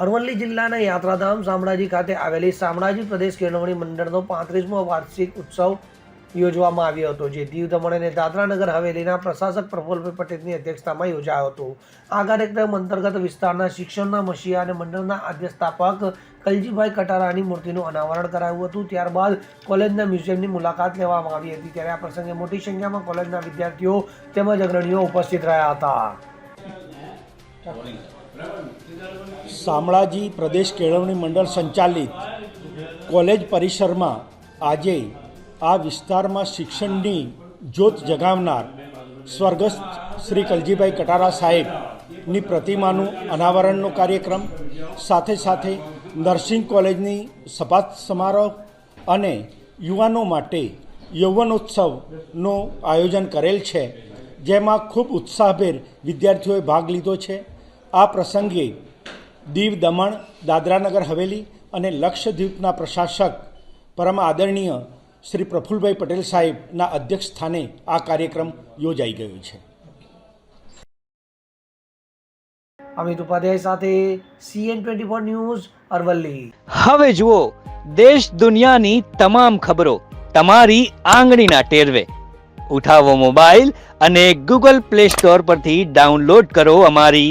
અરવલ્લી જિલ્લાના યાત્રાધામ શામળાજી ખાતે આવેલી શામળાજી પ્રદેશ કેળવણી મંડળનો પાંત્રીસમો વાર્ષિક ઉત્સવ યોજવામાં આવ્યો હતો, જે દીવ દમણ અને દાદરાનગર હવેલીના પ્રશાસક પ્રફુલભાઈ પટેલની અધ્યક્ષતામાં યોજાયો હતો. આ કાર્યક્રમ અંતર્ગત વિસ્તારના શિક્ષણના મસીહા અને મંડળના આદ્ય કલજીભાઈ કટારાની મૂર્તિનું અનાવરણ કરાયું હતું. ત્યારબાદ કોલેજના મ્યુઝિયમની મુલાકાત લેવામાં આવી હતી. ત્યારે આ પ્રસંગે મોટી સંખ્યામાં કોલેજના વિદ્યાર્થીઓ તેમજ અગ્રણીઓ ઉપસ્થિત રહ્યા હતા. શામળાજી પ્રદેશ કેળવણી મંડળ સંચાલિત કોલેજ પરિસરમાં આજે આ વિસ્તારમાં શિક્ષણની જ્યોત જગાવનાર સ્વર્ગસ્થ શ્રી કલજીભાઈ કટારા સાહેબની પ્રતિમાનું અનાવરણનો કાર્યક્રમ, સાથે સાથે નર્સિંગ કોલેજની સભાત સમારોહ અને યુવાનો માટે યૌવનોત્સવનું આયોજન કરેલ છે, જેમાં ખૂબ ઉત્સાહભેર વિદ્યાર્થીઓએ ભાગ લીધો છે. આ પ્રસંગે દીવ દમણ દાદરાનગર હવેલી અને લક્ષદ્વીપના પ્રશાસક પરમ આદરણીય શ્રી પ્રફુલભાઈ પટેલ સાહેબના અધ્યક્ષ સ્થાને આ કાર્યક્રમ યોજાઈ ગયો છે. અમિત ઉપાધ્યાય સાથે C N twenty four news Aravalli. હવે જુઓ દેશ દુનિયાની તમામ ખબરો તમારી આંગળીના ટેરવે. ઉઠાવો મોબાઈલ અને ગૂગલ પ્લે સ્ટોર પરથી ડાઉનલોડ કરો અમારી